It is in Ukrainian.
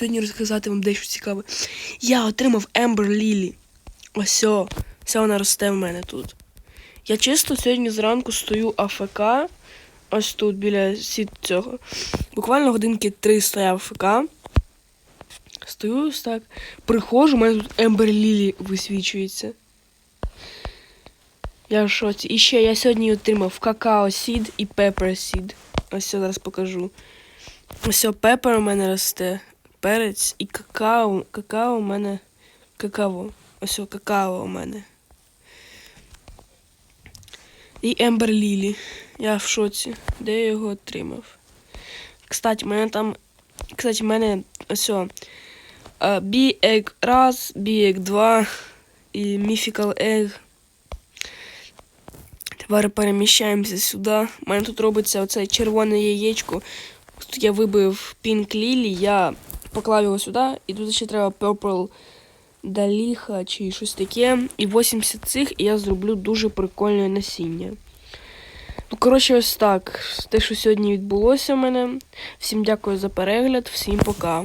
сьогодні розказати вам дещо цікаве. Я отримав Ембер Лілі. Ось, о, це вона росте в мене тут. Я чисто сьогодні зранку стою АФК. Ось тут біля сіт цього. Буквально годинки три стояв АФК. Стою ось так. Приходжу, у мене тут Ембер Лілі висвічується. Я в шоці. І ще я сьогодні отримав какао сід і пепер сід. Ось це зараз покажу. Ось пепер у мене росте. Перець і какао. Какао у мене. Какао. Ось какао у мене. І Ембер Лілі. Я в шоці. Де я його отримав? Кстати, в мене там. Кстати, в мене ось о. Бі-ек раз, бі-ек два і Mythical Egg. Тепер переміщаємося сюди. У мене тут робиться оце червоне яєчко. Тут я вибив Pink Lily, я поклав його сюди, і тут ще треба Purple Даліха чи щось таке. І 80 цих, і я зроблю дуже прикольне насіння. Ну, коротше, ось так. Те, що сьогодні відбулося в мене. Всім дякую за перегляд, всім пока.